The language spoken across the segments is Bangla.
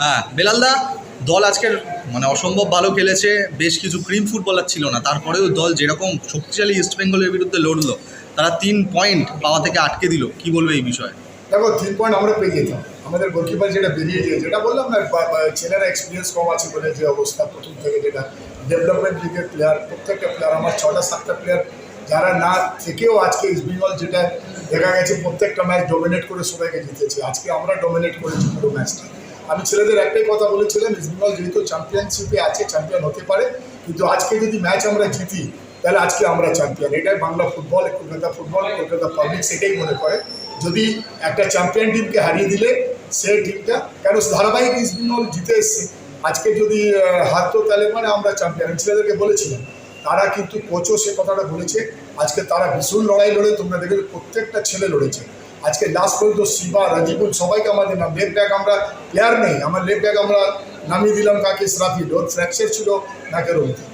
হ্যাঁ বেলালদা, দল আজকের মানে অসম্ভব ভালো খেলেছে, বেশ কিছু ক্রিম ফুটবলার ছিল না, তারপরেও দল যেরকম শক্তিশালী ইস্ট বেঙ্গলের বিরুদ্ধে লড়লো, তারা তিন পয়েন্ট পাওয়া থেকে আটকে দিল, কি বলবে এই বিষয়ে? দেখো, তিন পয়েন্ট আমরা পেয়ে যেতাম আমাদের গোলকিপার যেটা বেরিয়ে যায় যেটা বললাম না ছেলেরা এক্সপিরিয়েন্স কম আছে বলে যে অবস্থা, প্রথম থেকে যেটা ডেভেলপমেন্ট লিগের প্লেয়ার প্রত্যেকটা প্লেয়ার আমার ছটা, সাতটা প্লেয়ার যারা না থেকেও আজকে ইস্ট বেঙ্গল যেটা দেখা গেছে, প্রত্যেকটা ম্যাচ ডোমিনেট করে সবাইকে জিতেছে, আজকে আমরা ডোমিনেট করেছি পুরো ম্যাচটা আমি ছেলেদের একটাই কথা বলেছিলাম ইস্ট বেঙ্গল যেহেতু চ্যাম্পিয়নশিপে আছে চ্যাম্পিয়ন হতে পারে, কিন্তু আজকে যদি ম্যাচ আমরা জিতি, তাহলে আজকে আমরা চ্যাম্পিয়ন এটাই Bangla football Kolkata football Kolkata public সেটাই মনে করে। যদি একটা চ্যাম্পিয়ন টিমকে হারিয়ে দিলে সেই টিমটা কেন ধারাবাহিক ইস্ট বেঙ্গল জিতে এসছে? আজকে যদি হারতো তাহলে মানে আমরা চ্যাম্পিয়ন ছেলেদেরকে বলেছিলাম, তারা কিন্তু কোচও সে কথাটা বলেছে, আজকে তারা ভীষণ লড়াই লড়ে, তোমরা দেখবে প্রত্যেকটা ছেলে লড়েছে। আজকে লাস্ট পর্যন্ত শিবা, রাজীবুল, সবাইকে আমাদের নাম, লেফট ব্যাক আমরা প্লেয়ার নেই, আমার লেফট ব্যাক আমরা নামিয়ে দিলাম কাকে? ইসরাফিল ওর ফ্র্যাকচার ছিল নাকের অবধি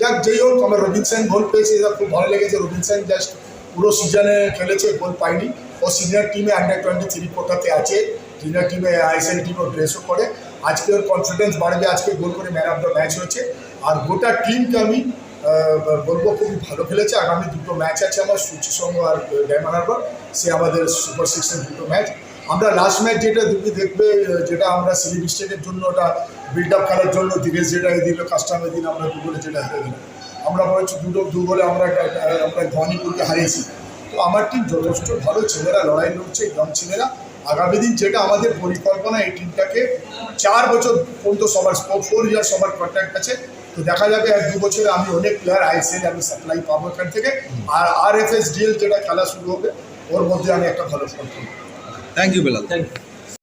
যাক, যেই হোক, আমার রবিনসন গোল পেয়েছে, এটা খুব ভালো লেগেছে। রবিনসন জাস্ট পুরো সিজনে খেলেছে গোল পায়নি। ও সিনিয়র টিমে আন্ডার টোয়েন্টি থ্রি কোটাতে আছে। সিনিয়র টিমে আইসিএল টিমও ড্রেসও করে। আজকে ওর কনফিডেন্স বাড়বে, আজকে গোল করে ম্যান অফ দ্য ম্যাচ হয়েছে। আর গোটা টিমকে আমি বলব খুবই ভালো খেলেছে। আগামী দুটো ম্যাচ আছে আমার সূচি সঙ্গ আর ডায়মন্ড হারবার। সে আমাদের সুপার সিক্সের দুটো ম্যাচ আমরা লাস্ট ম্যাচ যেটা তুমি দেখবে যেটা আমরা সিলি মিস্টেকের জন্য, ওটা বিল্ড আপ খেলার জন্য দিনেশ যেটা দিল কাস্টমের দিন আমরা দু গোলে যেটা হেরে গেলাম। আমরা মনে হচ্ছে দুটো, দু গোলে আমরা আমরা ধনীপুরকে হারিয়েছি। তো আমার টিম যথেষ্ট ভালো, ছেলেরা লড়াই লড়ছে ইয়ং ছেলেরা। আগামী দিন যেটা আমাদের পরিকল্পনা এই টিমটাকে চার বছর পর্যন্ত সবার ফোর ইয়ার সবার কন্ট্যাক্ট আছে। তো দেখা যাবে এক দু বছরে আমি অনেক প্লেয়ার আইসিএল আমি সাপ্লাই পাবো এখান থেকে। আর আর এফ এস ডিএল যেটা খেলা শুরু হবে ওর মধ্যে আমি একটা ভালো ফল করব। Thank you Belal thank you